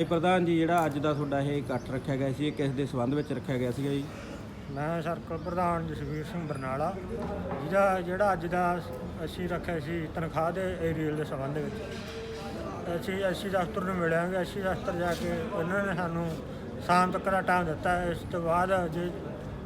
ਇਹ ਪ੍ਰਧਾਨ ਜੀ, ਜਿਹੜਾ ਅੱਜ ਦਾ ਤੁਹਾਡਾ ਇਹ ਇਕੱਠ ਰੱਖਿਆ ਗਿਆ ਸੀ, ਇਹ ਕਿਸ ਦੇ ਸੰਬੰਧ ਵਿੱਚ ਰੱਖਿਆ ਗਿਆ ਸੀਗਾ ਜੀ? ਮੈਂ ਸਰਕਲ ਪ੍ਰਧਾਨ ਜਸਵੀਰ ਸਿੰਘ ਬਰਨਾਲਾ, ਜਿਹਦਾ, ਜਿਹੜਾ ਅੱਜ ਦਾ ਅਸੀਂ ਰੱਖਿਆ ਸੀ ਤਨਖਾਹ ਦੇ ਏਰੀਅਲ ਦੇ ਸੰਬੰਧ ਵਿੱਚ। ਅਸੀਂ ਅਸੀਂ ਦਫ਼ਤਰ ਨੂੰ ਮਿਲਾਂਗੇ ਅਸੀਂ ਦਫ਼ਤਰ ਜਾ ਕੇ ਉਹਨਾਂ ਨੇ ਸਾਨੂੰ ਸ਼ਾਮ ਤੱਕ ਦਾ ਟਾਈਮ ਦਿੱਤਾ। ਇਸ ਤੋਂ ਬਾਅਦ ਜੇ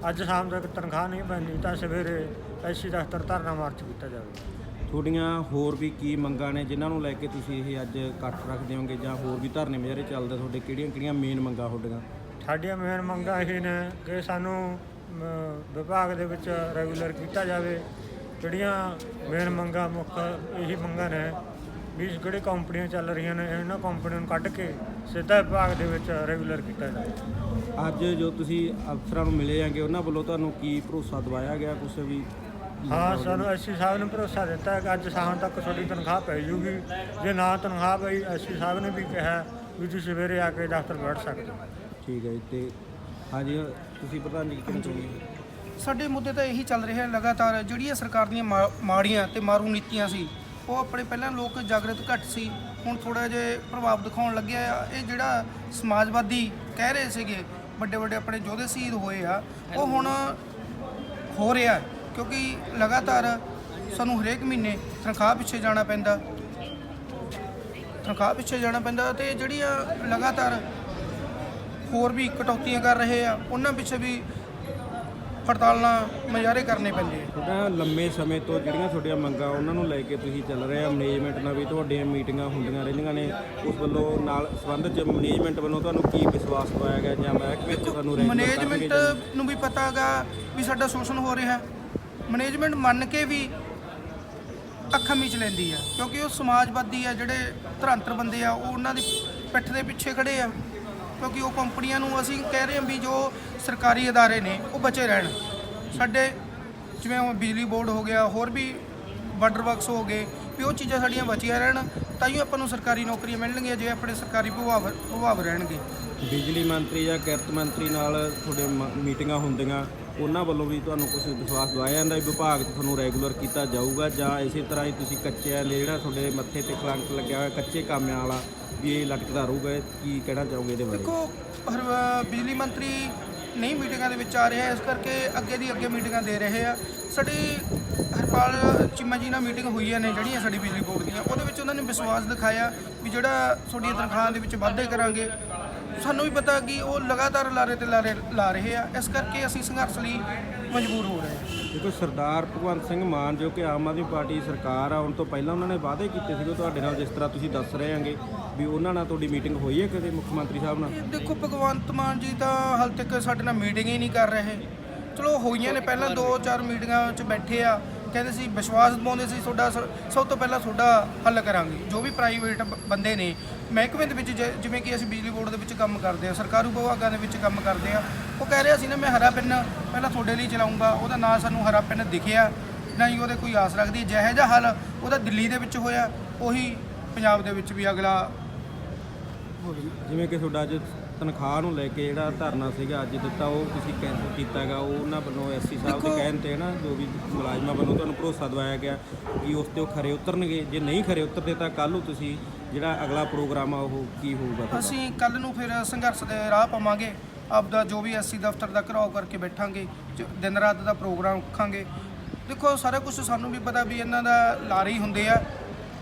ਅੱਜ ਸ਼ਾਮ ਤੱਕ ਤਨਖਾਹ ਨਹੀਂ ਪੈਂਦੀ, ਤਾਂ ਸਵੇਰੇ ਅਸੀਂ ਦਫ਼ਤਰ ਧਰਨਾ ਮਾਰਚ ਕੀਤਾ ਜਾਵੇ। ਤੁਹਾਡੀਆਂ ਹੋਰ ਵੀ ਕੀ ਮੰਗਾਂ ਨੇ ਜਿਨ੍ਹਾਂ ਨੂੰ ਲੈ ਕੇ ਤੁਸੀਂ ਇਹ ਅੱਜ ਇਕੱਠ ਰੱਖਦੇ ਹੋਗੇ ਜਾਂ ਹੋਰ ਵੀ ਧਰਨੇ ਮੁਜ਼ਾਹਰੇ ਚੱਲਦੇ ਤੁਹਾਡੇ? ਕਿਹੜੀਆਂ ਕਿਹੜੀਆਂ ਮੇਨ ਮੰਗਾਂ ਤੁਹਾਡੀਆਂ? ਸਾਡੀਆਂ ਮੇਨ ਮੰਗਾਂ ਇਹ ਨੇ ਕਿ ਸਾਨੂੰ ਵਿਭਾਗ ਦੇ ਵਿੱਚ ਰੈਗੂਲਰ ਕੀਤਾ ਜਾਵੇ। ਜਿਹੜੀਆਂ ਮੇਨ ਮੰਗਾਂ ਮੁੱਖ ਇਹੀ ਮੰਗਾਂ ਨੇ ਵੀ ਜਿਹੜੇ ਕੰਪਨੀਆਂ ਚੱਲ ਰਹੀਆਂ ਨੇ ਇਹਨਾਂ ਕੰਪਨੀਆਂ ਨੂੰ ਕੱਢ ਕੇ ਸਿੱਧਾ ਵਿਭਾਗ ਦੇ ਵਿੱਚ ਰੈਗੂਲਰ ਕੀਤਾ ਜਾਵੇ। ਅੱਜ ਜੋ ਤੁਸੀਂ ਅਫਸਰਾਂ ਨੂੰ ਮਿਲੇ ਆਂਗੇ ਉਹਨਾਂ ਵੱਲੋਂ ਤੁਹਾਨੂੰ ਕੀ ਭਰੋਸਾ ਦਿਵਾਇਆ ਗਿਆ ਕੁਛ ਵੀ? ਹਾਂ ਸਾਨੂੰ ਐਸੀ ਸਾਹਿਬ ਨੇ ਭਰੋਸਾ ਦਿੱਤਾ ਕਿ ਅੱਜ ਸ਼ਾਮ ਤੱਕ ਤੁਹਾਡੀ ਤਨਖਾਹ ਪੈ ਜੂਗੀ। ਜੇ ਨਾ ਤਨਖਾਹ ਪਈ ਐਸੀ ਸਾਹਿਬ ਨੇ ਵੀ ਕਿਹਾ ਵੀ ਤੁਸੀਂ ਸਵੇਰੇ ਆ ਕੇ ਦਫ਼ਤਰ ਬੈਠ ਸਕਦੇ ਹੋ। ਠੀਕ ਹੈ ਜੀ ਤੇ ਹਾਂਜੀ ਤੁਸੀਂ ਪ੍ਰਧਾਨ ਜੀ ਕਿਹਨੂੰ ਚਾਹੁੰਦੇ ਸਾਡੇ ਮੁੱਦੇ ਤਾਂ ਇਹੀ ਚੱਲ ਰਿਹਾ ਲਗਾਤਾਰ ਜਿਹੜੀਆਂ ਸਰਕਾਰ ਦੀਆਂ ਮਾ- ਮਾੜੀਆਂ ਤੇ ਮਾਰੂ ਨੀਤੀਆਂ ਸੀ ਉਹ ਆਪਣੇ ਪਹਿਲਾਂ ਲੋਕ ਜਾਗਰਤ ਘੱਟ ਸੀ ਹੁਣ ਥੋੜਾ ਜਿਹਾ ਪ੍ਰਭਾਵ ਦਿਖਾਉਣ ਲੱਗਿਆ ਆ। ਇਹ ਜਿਹੜਾ ਸਮਾਜਵਾਦੀ ਕਹਿ ਰਹੇ ਸੀਗੇ ਵੱਡੇ ਵੱਡੇ ਆਪਣੇ ਯੋਧੇ ਸ਼ਹੀਦ ਹੋਏ ਆ ਉਹ ਹੁਣ ਹੋ ਰਿਹਾ ਕਿਉਂਕਿ ਲਗਾਤਾਰ ਸਾਨੂੰ ਹਰੇਕ ਮਹੀਨੇ ਤਨਖਾਹ ਪਿੱਛੇ ਜਾਣਾ ਪੈਂਦਾ। ਤਨਖਾਹ ਪਿੱਛੇ ਜਾਣਾ ਪੈਂਦਾ ਤੇ ਜਿਹੜੀਆਂ ਲਗਾਤਾਰ ਹੋਰ ਵੀ ਕਟੌਤੀਆਂ ਕਰ ਰਹੇ ਆ ਉਹਨਾਂ ਪਿੱਛੇ ਵੀ ਹੜਤਾਲਾਂ ਮੁਜ਼ਾਹਰੇ ਕਰਨੇ ਪੈਂਦੇ ਆ। ਤੁਹਾਡਾ ਲੰਮੇ ਸਮੇਂ ਤੋਂ ਜਿਹੜੀਆਂ ਤੁਹਾਡੀਆਂ ਮੰਗਾਂ ਉਹਨਾਂ ਨੂੰ ਲੈ ਕੇ ਤੁਸੀਂ ਚੱਲ ਰਹੇ ਆ। ਮੈਨੇਜਮੈਂਟ ਨਾਲ ਵੀ ਤੁਹਾਡੀਆਂ ਮੀਟਿੰਗਾਂ ਹੁੰਦੀਆਂ ਰਹਿੰਦੀਆਂ ਨੇ। ਉਸ ਵੱਲੋਂ ਨਾਲ ਸੰਬੰਧ ਚ ਮੈਨੇਜਮੈਂਟ ਵੱਲੋਂ ਤੁਹਾਨੂੰ ਕੀ ਵਿਸ਼ਵਾਸ ਦਵਾਇਆ ਗਿਆ ਜਾਂ ਮਹਿਕਮੇ ਚ ਤੁਹਾਨੂੰ ਮੈਨੇਜਮੈਂਟ ਨੂੰ ਵੀ ਪਤਾ ਹੈਗਾ ਵੀ ਸਾਡਾ ਸ਼ੋਸ਼ਣ ਹੋ ਰਿਹਾ। ਮੈਨੇਜਮੈਂਟ ਮੰਨ ਕੇ ਵੀ ਅੱਖਾਂ ਮੀਚ ਲੈਂਦੀ ਆ, ਕਿਉਂਕਿ ਉਹ ਸਮਾਜਵਾਦੀ ਆ, ਜਿਹੜੇ ਧਰੰਤਰ ਬੰਦੇ ਆ, ਉਹ ਉਹਨਾਂ ਦੀ ਪਿੱਠ ਦੇ ਪਿੱਛੇ ਖੜੇ ਆ, ਕਿਉਂਕਿ ਉਹ ਕੰਪਨੀਆਂ ਨੂੰ ਅਸੀਂ ਕਹਿ ਰਹੇ ਹਾਂ ਵੀ ਜੋ ਸਰਕਾਰੀ ਅਦਾਰੇ ਨੇ, ਉਹ ਬਚੇ ਰਹਿਣ। ਸਾਡੇ ਜਿਵੇਂ ਹੁਣ ਬਿਜਲੀ ਬੋਰਡ ਹੋ ਗਿਆ, ਹੋਰ ਵੀ ਵਾਟਰ ਵਰਕਸ ਹੋ ਗਏ, ਵੀ ਉਹ ਚੀਜ਼ਾਂ ਸਾਡੀਆਂ ਬਚੀਆਂ ਰਹਿਣ ਤਾਂ ਹੀ ਆਪਾਂ ਨੂੰ ਸਰਕਾਰੀ ਨੌਕਰੀਆਂ ਮਿਲਣਗੀਆਂ, ਜੇ ਆਪਣੇ ਸਰਕਾਰੀ ਪ੍ਰਭਾਵ ਪ੍ਰਭਾਵ ਰਹਿਣਗੇ। ਬਿਜਲੀ ਮੰਤਰੀ ਜਾਂ ਕਿਰਤ ਮੰਤਰੀ ਨਾਲ ਤੁਹਾਡੇ ਮ- ਮੀਟਿੰਗਾਂ ਹੁੰਦੀਆਂ ਉਹਨਾਂ ਵੱਲੋਂ ਵੀ ਤੁਹਾਨੂੰ ਕੁਝ ਵਿਸ਼ਵਾਸ ਦਵਾਇਆ ਜਾਂਦਾ ਵੀ ਵਿਭਾਗ ਤੁਹਾਨੂੰ ਰੈਗੂਲਰ ਕੀਤਾ ਜਾਊਗਾ ਜਾਂ ਇਸੇ ਤਰ੍ਹਾਂ ਹੀ ਤੁਸੀਂ ਕੱਚਿਆਂ ਦੇ ਜਿਹੜਾ ਤੁਹਾਡੇ ਮੱਥੇ ਤੇ ਕਲੰਕ ਲੱਗਿਆ ਹੋਇਆ, ਕੱਚੇ ਕਾਮਿਆਂ ਵਾਲਾ ਵੀ ਇਹ ਲਟਕਦਾ ਰਹੂਗਾ, ਕੀ ਕਹਿਣਾ ਚਾਹੋਗੇ ਇਹਦੇ ਬਾਰੇ? ਦੇਖੋ, ਹਰ ਬਿਜਲੀ ਮੰਤਰੀ ਨਹੀਂ ਮੀਟਿੰਗਾਂ ਦੇ ਵਿੱਚ ਆ ਰਿਹਾ ਇਸ ਕਰਕੇ ਅੱਗੇ ਦੀ ਅੱਗੇ ਮੀਟਿੰਗਾਂ ਦੇ ਰਹੇ ਆ। ਸਾਡੀ ਹਰਪਾਲ ਚੀਮਾ ਜੀ ਨਾਲ ਮੀਟਿੰਗ ਹੋਈਆਂ ਨੇ ਜਿਹੜੀਆਂ ਸਾਡੀ ਬਿਜਲੀ ਬੋਰਡ ਦੀਆਂ, ਉਹਦੇ ਵਿੱਚ ਉਹਨਾਂ ਨੇ ਵਿਸ਼ਵਾਸ ਦਿਖਾਇਆ ਵੀ ਜਿਹੜਾ ਤੁਹਾਡੀਆਂ ਤਨਖਾਹਾਂ ਦੇ ਵਿੱਚ ਵਾਧੇ ਕਰਾਂਗੇ। ਸਾਨੂੰ ਵੀ ਪਤਾ ਕਿ ਉਹ ਲਗਾਤਾਰ ਲਾਰੇ ਤੇ ਲਾਰੇ ਲਾ ਰਹੇ ਆ। ਇਸ ਕਰਕੇ ਅਸੀਂ ਸੰਘਰਸ਼ ਲਈ ਮਜਬੂਰ ਹੋ ਰਹੇ ਹਾਂ ਦੇਖੋ ਸਰਦਾਰ ਭਗਵੰਤ ਸਿੰਘ ਮਾਨ ਜੋ ਕਿ ਆਮ ਆਦਮੀ ਪਾਰਟੀ ਸਰਕਾਰ ਆ ਆਉਣ ਤੋਂ ਪਹਿਲਾਂ ਉਹਨਾਂ ਨੇ ਵਾਅਦੇ ਕੀਤੇ ਸੀਗੇ ਤੁਹਾਡੇ ਨਾਲ ਜਿਸ ਤਰ੍ਹਾਂ ਤੁਸੀਂ ਦੱਸ ਰਹੇ ਆਂਗੇ ਵੀ ਉਹਨਾਂ ਨਾਲ ਤੁਹਾਡੀ ਮੀਟਿੰਗ ਹੋਈ ਹੈ ਕਦੇ ਮੁੱਖ ਮੰਤਰੀ ਸਾਹਿਬ ਨਾਲ? ਦੇਖੋ ਭਗਵੰਤ ਮਾਨ ਜੀ ਤਾਂ ਹਾਲ ਤੱਕ ਸਾਡੇ ਨਾਲ ਮੀਟਿੰਗ ਹੀ ਨਹੀਂ ਕਰ ਰਹੇ। ਚਲੋ ਹੋਈਆਂ ਨੇ ਪਹਿਲਾਂ ਦੋ ਚਾਰ ਮੀਟਿੰਗਾਂ 'ਚ ਬੈਠੇ ਆ। ਕਹਿੰਦੇ ਸੀ, ਵਿਸ਼ਵਾਸ ਦਿਵਾਉਂਦੇ ਸੀ, ਤੁਹਾਡਾ ਸ- ਸਭ ਤੋਂ ਪਹਿਲਾਂ ਤੁਹਾਡਾ ਹੱਲ ਕਰਾਂਗੇ। ਜੋ ਵੀ ਪ੍ਰਾਈਵੇਟ ਬੰਦੇ ਨੇ, ਮਹਿਕਮੇ ਦੇ ਵਿੱਚ ਜ- ਜਿਵੇਂ ਕਿ ਅਸੀਂ ਬਿਜਲੀ ਬੋਰਡ ਦੇ ਵਿੱਚ ਕੰਮ ਕਰਦੇ ਆ ਸਰਕਾਰੀ ਵਿਭਾਗਾਂ ਦੇ ਵਿੱਚ ਕੰਮ ਕਰਦੇ ਆ ਉਹ ਕਹਿ ਰਿਹਾ ਸੀ ਨਾ, ਮੈਂ ਹਰਾ ਪਿੰਨ ਪਹਿਲਾਂ ਤੁਹਾਡੇ ਲਈ ਚਲਾਉਂਗਾ। ਉਹਦਾ ਨਾਂ ਸਾਨੂੰ ਹਰਾ ਪਿੰਨ ਦਿਖਿਆ। ਨਾ ਹੀ ਉਹਦੇ ਕੋਈ ਆਸ ਰੱਖਦੀ ਜਿਹੋ ਜਿਹਾ ਹੱਲ ਉਹਦਾ ਦਿੱਲੀ ਦੇ ਵਿੱਚ ਹੋਇਆ, ਉਹੀ ਪੰਜਾਬ ਦੇ ਵਿੱਚ ਵੀ ਅਗਲਾ ਜਿਵੇਂ ਕਿ ਤੁਹਾਡਾ ਅੱਜ ਤਨਖਾਹ ਨੂੰ ਲੈ ਕੇ ਜਿਹੜਾ ਧਰਨਾ ਸੀਗਾ ਅੱਜ ਦਿੱਤਾ ਉਹ ਤੁਸੀਂ ਕੈਂਸਲ ਕੀਤਾ ਹੈਗਾ ਉਹ ਉਹਨਾਂ ਵੱਲੋਂ ਐਸਸੀ ਸਾਹਿਬ ਦੇ ਕਹਿਣ ਤੇ ਨਾ ਜੋ ਵੀ ਮੁਲਾਜ਼ਮਾਂ ਵੱਲੋਂ ਤੁਹਾਨੂੰ ਭਰੋਸਾ ਦਵਾਇਆ ਗਿਆ ਕਿ ਉਸ ਤੇ ਉਹ ਖਰੇ ਉਤਰਨਗੇ। ਜੇ ਨਹੀਂ ਖਰੇ ਉਤਰਦੇ ਤਾਂ ਕੱਲ੍ਹ ਨੂੰ ਤੁਸੀਂ ਜਿਹੜਾ ਅਗਲਾ ਪ੍ਰੋਗਰਾਮ ਆ ਉਹ ਕੀ ਹੋਊਗਾ? ਅਸੀਂ ਕੱਲ ਨੂੰ ਫਿਰ ਸੰਘਰਸ਼ ਦੇ ਰਾਹ ਪਾਵਾਂਗੇ। ਆਪਦਾ ਜੋ ਵੀ ਐਸਸੀ ਦਫ਼ਤਰ ਦਾ ਘਰਾਓ ਕਰਕੇ ਬੈਠਾਂਗੇ ਦਿਨ ਰਾਤ ਦਾ ਪ੍ਰੋਗਰਾਮ ਰੱਖਾਂਗੇ। ਦੇਖੋ ਸਾਰਾ ਕੁਝ ਸਾਨੂੰ ਵੀ ਪਤਾ ਵੀ ਇਹਨਾਂ ਦਾ ਲਾਰੇ ਹੀ ਹੁੰਦੇ ਆ।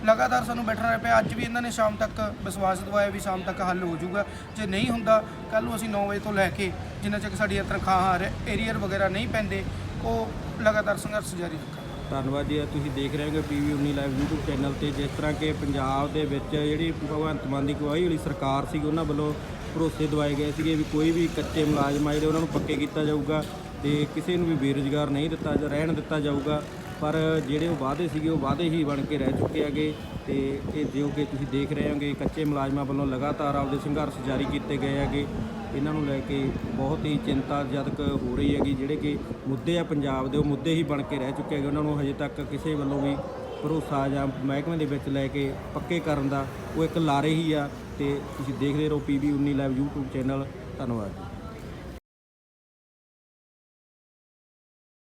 ਲਗਾਤਾਰ ਸਾਨੂੰ ਬੈਠਣਾ ਪਿਆ। ਅੱਜ ਵੀ ਇਹਨਾਂ ਨੇ ਸ਼ਾਮ ਤੱਕ ਵਿਸ਼ਵਾਸ ਦਿਵਾਇਆ ਵੀ ਸ਼ਾਮ ਤੱਕ ਹੱਲ ਹੋ ਜਾਊਗਾ। ਜੇ ਨਹੀਂ ਹੁੰਦਾ ਕੱਲ ਨੂੰ ਅਸੀਂ 9 ਵਜੇ ਤੋਂ ਲੈ ਕੇ ਜਿੰਨਾ ਚਿਰ ਸਾਡੀਆਂ ਤਨਖਾਹਾਂ ਏਰੀਅਰ ਵਗੈਰਾ ਨਹੀਂ ਪੈਂਦੇ, ਉਹ ਲਗਾਤਾਰ ਸੰਘਰਸ਼ ਜਾਰੀ ਰੱਖਾਂਗੇ। ਧੰਨਵਾਦ ਜੀ। ਤੁਸੀਂ ਦੇਖ ਰਹੇ ਹੋ ਪੀਵੀ 19 ਲਾਈਵ YouTube ਚੈਨਲ ਤੇ ਜਿਸ ਤਰ੍ਹਾਂ ਕਿ ਪੰਜਾਬ ਦੇ ਵਿੱਚ ਜਿਹੜੀ ਭਗਵੰਤ ਮਾਨ ਦੀ ਅਗਵਾਈ ਵਾਲੀ ਸਰਕਾਰ ਸੀ, ਉਹਨਾਂ ਵੱਲੋਂ ਭਰੋਸੇ ਦਵਾਏ ਗਏ ਸੀਗੇ ਵੀ ਕੋਈ ਵੀ ਕੱਚੇ ਮੁਲਾਜ਼ਮ ਆ ਜਿਹੜੇ ਉਹਨਾਂ ਨੂੰ ਪੱਕੇ ਕੀਤਾ ਜਾਊਗਾ ਤੇ ਕਿਸੇ ਨੂੰ ਵੀ ਬੇਰੁਜ਼ਗਾਰ ਨਹੀਂ ਦਿੱਤਾ ਜਾ ਰਹਿਣ ਦਿੱਤਾ ਜਾਊਗਾ। ਪਰ ਜਿਹੜੇ ਉਹ ਵਾਅਦੇ ਸੀਗੇ, ਉਹ ਵਾਅਦੇ ਹੀ ਬਣ ਕੇ ਰਹਿ ਚੁੱਕੇ ਹੈਗੇ ਤੇ ਇਹ ਜੋ ਕਿ ਤੁਸੀਂ ਦੇਖ ਰਹੇ ਹੋਗੇ, ਕੱਚੇ ਮੁਲਾਜ਼ਮਾਂ ਵੱਲੋਂ ਲਗਾਤਾਰ ਆਪਦੇ ਸੰਘਰਸ਼ ਜਾਰੀ ਕੀਤੇ ਗਏ ਹੈਗੇ। ਇਹਨਾਂ ਨੂੰ ਲੈ ਕੇ ਬਹੁਤ ਹੀ ਚਿੰਤਾਜਨਕ ਹੋ ਰਹੀ ਹੈਗੀ, ਜਿਹੜੇ ਕਿ ਮੁੱਦੇ ਆ ਪੰਜਾਬ ਦੇ, ਉਹ ਮੁੱਦੇ ਹੀ ਬਣ ਕੇ ਰਹਿ ਚੁੱਕੇ ਹੈਗੇ। ਉਹਨਾਂ ਨੂੰ ਹਜੇ ਤੱਕ ਕਿਸੇ ਵੱਲੋਂ ਵੀ ਭਰੋਸਾ ਜਾਂ ਮਹਿਕਮੇ ਦੇ ਵਿੱਚ ਲੈ ਕੇ ਪੱਕੇ ਕਰਨ ਦਾ ਉਹ ਇੱਕ ਲਾਰੇ ਹੀ ਆ। ਤੇ ਤੁਸੀਂ ਦੇਖਦੇ ਰਹੋ ਪੀਬੀ 19 ਲਾਈਵ YouTube ਚੈਨਲ। ਧੰਨਵਾਦ